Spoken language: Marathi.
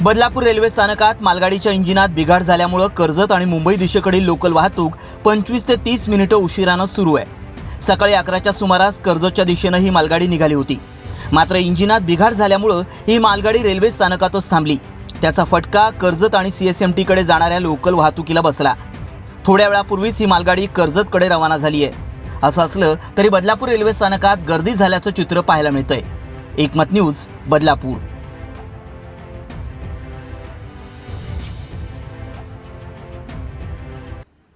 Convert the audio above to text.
बदलापूर रेल्वे स्थानकात मालगाडीच्या इंजिनात बिघाड झाल्यामुळं कर्जत आणि मुंबई दिशेकडील लोकल वाहतूक पंचवीस ते तीस मिनिटं उशिरानं सुरू आहे. सकाळी अकराच्या सुमारास कर्जतच्या दिशेनं ही मालगाडी निघाली होती. मात्र इंजिनात बिघाड झाल्यामुळं ही मालगाडी रेल्वे स्थानकातच थांबली. त्याचा फटका कर्जत आणि सी एस एम टीकडे जाणाऱ्या लोकल वाहतुकीला बसला. थोड्या वेळापूर्वीच ही मालगाडी कर्जतकडे रवाना झाली आहे. असं असलं तरी बदलापूर रेल्वे स्थानकात गर्दी झाल्याचं चित्र पाहायला मिळतंय. एकमत न्यूज बदलापूर.